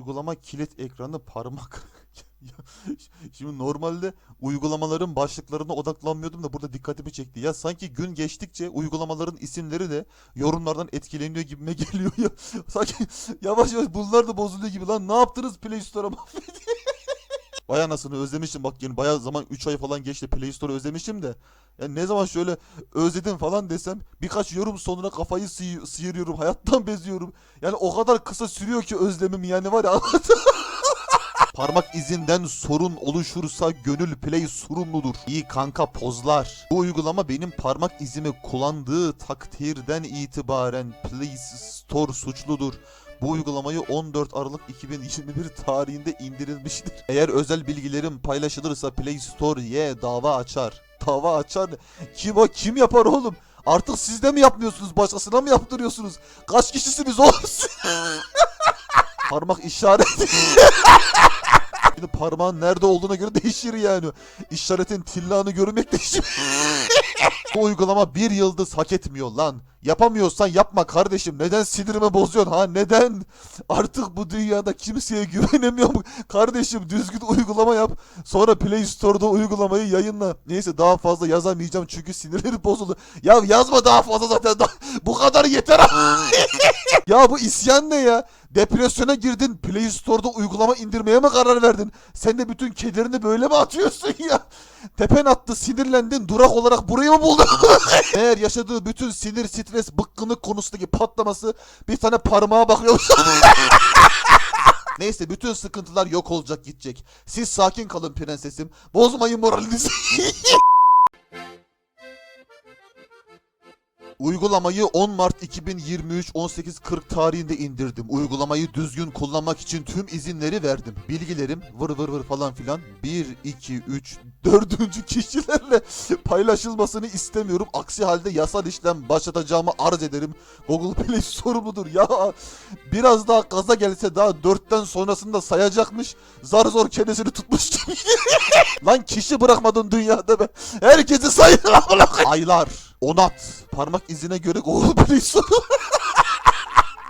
Uygulama kilit ekranı parmak. Şimdi normalde uygulamaların başlıklarına odaklanmıyordum da burada dikkatimi çekti. Ya sanki gün geçtikçe uygulamaların isimleri de yorumlardan etkileniyor gibime geliyor ya. Sanki yavaş yavaş bunlar da bozuluyor gibi lan ne yaptınız Play Store'a mahvedin. Vay anasını özlemişim bak yani bayağı zaman 3 ay falan geçti Play Store'u özlemişim de. Yani ne zaman şöyle özledim falan desem birkaç yorum sonuna kafayı sıyı- sıyırıyorum hayattan beziyorum. Yani o kadar kısa sürüyor ki özlemim yani var ya Parmak izinden sorun oluşursa gönül play sorumludur. İyi kanka pozlar. Bu uygulama benim parmak izimi kullandığı takdirden itibaren Play Store suçludur. Bu uygulamayı 14 Aralık 2021 tarihinde indirilmiştir. Eğer özel bilgilerim paylaşılırsa Play Store ye dava açar. Dava açar. Kim o kim yapar oğlum? Artık siz de mi yapmıyorsunuz? Başkasına mı yaptırıyorsunuz? Kaç kişisiniz oğlum? Parmak işareti. Şimdi parmağın nerede olduğuna göre değişir yani. İşaretin tillanı görmek değişir. Bu uygulama bir yıldız hak etmiyor lan. Yapamıyorsan yapma kardeşim. Neden sinirimi bozuyorsun ha? Neden? Artık bu dünyada kimseye güvenemiyorum. Kardeşim düzgün uygulama yap. Sonra Play Store'da uygulamayı yayınla. Neyse daha fazla yazamayacağım çünkü sinirlerim bozuldu. Ya yazma daha fazla zaten. Bu kadar yeter. ya bu isyan ne ya? Depresyona girdin. Play Store'da uygulama indirmeye mi karar verdin? Sen de bütün kederini böyle mi atıyorsun ya? Tepen attı sinirlendin durak olarak burayı mı buldun? Eğer yaşadığı bütün sinir, stres, bıkkınlık konusundaki patlaması bir tane parmağa bakıyor. Neyse bütün sıkıntılar yok olacak gidecek. Siz sakin kalın prensesim. Bozmayın moralinizi. Uygulamayı 10 Mart 2023 18.40 tarihinde indirdim. Uygulamayı düzgün kullanmak için tüm izinleri verdim. Bilgilerim vır vır vır falan filan 1, 2, 3, 4. kişilerle paylaşılmasını istemiyorum. Aksi halde yasal işlem başlatacağımı arz ederim. Google Play sorumludur. Ya biraz daha gaza gelse daha 4'ten sonrasında sayacakmış. Zar zor kendisini tutmuş gibi. Lan kişi bırakmadın dünyada be. Herkesi sayın. Aylar. Onat. Parmak izine göre Google Play Store.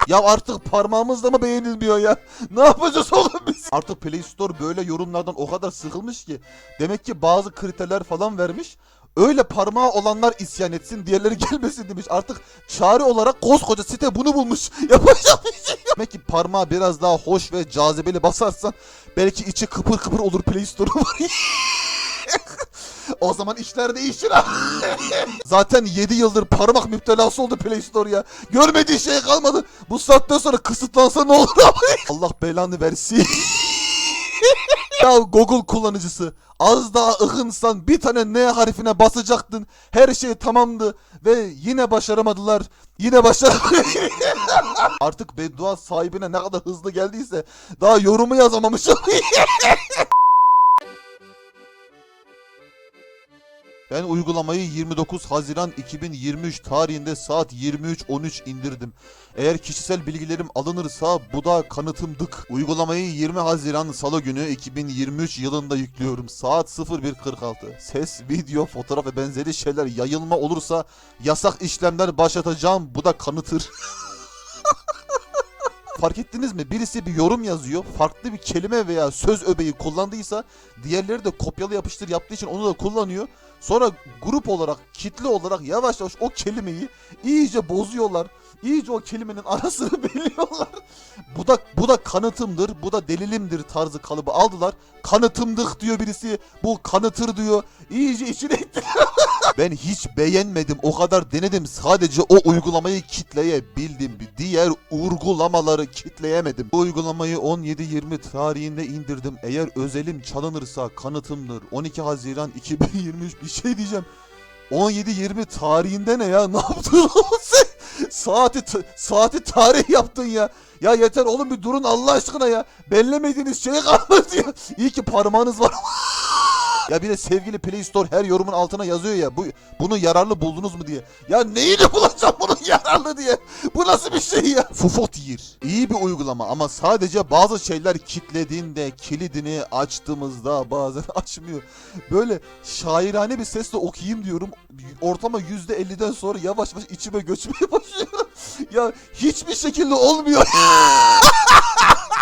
ya artık parmağımız da mı beğenilmiyor ya? Ne yapacağız oğlum biz? Artık Play Store böyle yorumlardan o kadar sıkılmış ki. Demek ki bazı kriterler falan vermiş. Öyle parmağı olanlar isyan etsin, diğerleri gelmesin demiş. Artık çare olarak koskoca site bunu bulmuş. Yapacak bir şey yok. Demek ki parmağı biraz daha hoş ve cazibeli basarsan belki içi kıpır kıpır olur Play Store'u var. O zaman işler değişir ha. Zaten 7 yıldır parmak müptelası oldu Play Store ya. Görmediği şey kalmadı. Bu saatten sonra kısıtlansa ne olur? Allah belanı versin. ya Google kullanıcısı az daha ıhınsan bir tane N harfine basacaktın. Her şey tamamdı ve yine başaramadılar. Yine başaramadılar. Artık beddua sahibine ne kadar hızlı geldiyse daha yorumu yazamamışım. Ben uygulamayı 29 Haziran 2023 tarihinde saat 23.13 indirdim. Eğer kişisel bilgilerim alınırsa bu da kanıtımdık. Uygulamayı 20 Haziran Salı günü 2023 yılında yüklüyorum. Saat 01.46. Ses, video, fotoğraf ve benzeri şeyler yayılma olursa yasak işlemler başlatacağım. Bu da kanıtır. Fark ettiniz mi? Birisi bir yorum yazıyor. Farklı bir kelime veya söz öbeği kullandıysa diğerleri de kopyala yapıştır yaptığı için onu da kullanıyor. Sonra grup olarak, kitle olarak yavaş yavaş o kelimeyi iyice bozuyorlar. İyice o kelimenin arasını beliyorlar. Bu da bu da kanıtımdır, bu da delilimdir tarzı kalıbı aldılar. Kanıtımdık diyor birisi. Bu kanıtır diyor. İyice içine ettiler. Ben hiç beğenmedim. O kadar denedim. Sadece o uygulamayı kitleyebildim. Diğer uygulamaları kitleyemedim. Bu uygulamayı 17-20 tarihinde indirdim. Eğer özelim çalınırsa kanıtımdır. 12 Haziran 2023 bir şey diyeceğim. 17-20 tarihinde ne ya? Ne yaptın oğlum sen? Saati, saati tarih yaptın ya. Ya yeter oğlum bir durun Allah aşkına ya. Bellemediğiniz şey kalmadı ya. İyi ki parmağınız var. Ya bir de sevgili Play Store her yorumun altına yazıyor ya bu bunu yararlı buldunuz mu diye. Ya neyini bulacağım bunun yararlı diye. Bu nasıl bir şey ya? Fufotir. İyi bir uygulama ama sadece bazı şeyler kilitlediğinde kilidini açtığımızda bazen açmıyor. Böyle şairane bir sesle okuyayım diyorum. Ortama %50'den sonra yavaş yavaş içime göçmeye başlıyor. ya hiçbir şekilde olmuyor.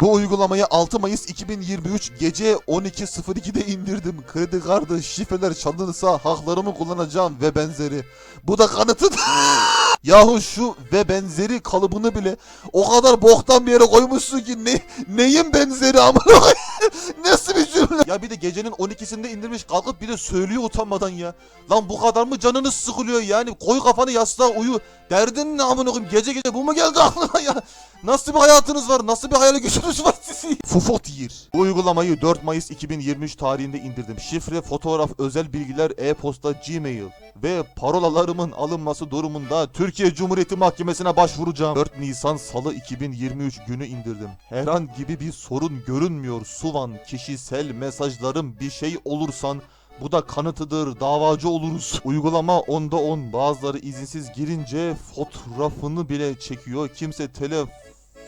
Bu uygulamayı 6 Mayıs 2023 gece 12.02'de indirdim. Kredi kartı, şifreler çalınırsa haklarımı kullanacağım ve benzeri. Bu da kanıtı. Yahu şu ve benzeri kalıbını bile o kadar boktan bir yere koymuşsun ki ne, neyin benzeri koyayım? Nasıl bir cümle? Ya bir de gecenin 12'sinde indirmiş kalkıp bir de söylüyor utanmadan ya. Lan bu kadar mı canınız sıkılıyor yani? Koy kafanı yastığa uyu. Derdin ne amına koyayım? Gece gece bu mu geldi aklına ya? Nasıl bir hayatınız var? Nasıl bir hayal gücünüz var sizin? Fufotir. Bu uygulamayı 4 Mayıs 2023 tarihinde indirdim. Şifre, fotoğraf, özel bilgiler, e-posta, gmail ve parolalarımın alınması durumunda Türkiye Cumhuriyeti Mahkemesi'ne başvuracağım. 4 Nisan Salı 2023 günü indirdim. Herhangi bir sorun görünmüyor. Suvan, kişisel mesajlarım bir şey olursan bu da kanıtıdır. Davacı oluruz. Uygulama onda 10. Bazıları izinsiz girince fotoğrafını bile çekiyor. Kimse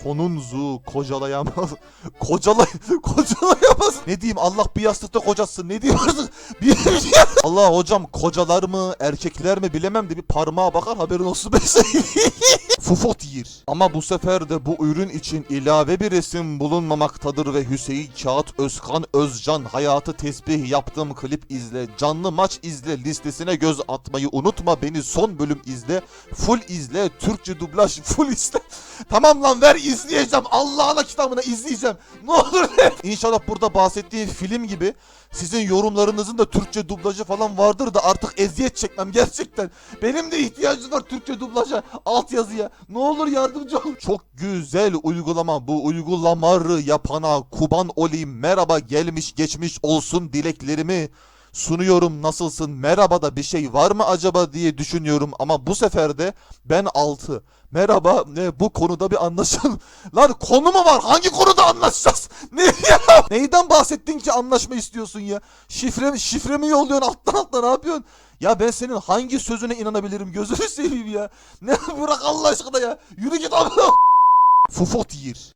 telefonunuzu kocalayamaz. Kocalay kocalayamaz. Ne diyeyim Allah bir yastıkta kocasın. Ne diyeyim artık? Bir, Allah hocam kocalar mı erkekler mi bilemem de bir parmağa bakar haberin olsun ben söyleyeyim. Fufotir. Ama bu sefer de bu ürün için ilave bir resim bulunmamaktadır ve Hüseyin Kağıt Özkan Özcan hayatı tesbih yaptığım klip izle, canlı maç izle listesine göz atmayı unutma beni son bölüm izle, full izle, Türkçe dublaj full izle. tamam lan ver izleyeceğim Allah'ına kitabına izleyeceğim. Ne olur ver. İnşallah burada bahsettiğim film gibi sizin yorumlarınızın da Türkçe dublajı falan vardır da artık eziyet çekmem gerçekten. Benim de ihtiyacım var Türkçe dublaja, altyazıya. Ne olur yardımcı olun. Çok güzel uygulama. Bu uygulamayı yapana kuban olayım. Merhaba gelmiş geçmiş olsun dileklerimi sunuyorum. Nasılsın? Merhaba da bir şey var mı acaba diye düşünüyorum ama bu sefer de ben 6. Merhaba ne bu konuda bir anlaşalım. Lan konu mu var? Hangi konuda anlaşacağız? Ne ya? Neyden bahsettin ki anlaşma istiyorsun ya? Şifre, şifre mi yolluyorsun alttan alttan ne yapıyorsun? Ya ben senin hangi sözüne inanabilirim gözünü seveyim ya. Ne bırak Allah aşkına ya. Yürü git abla. Fufotir.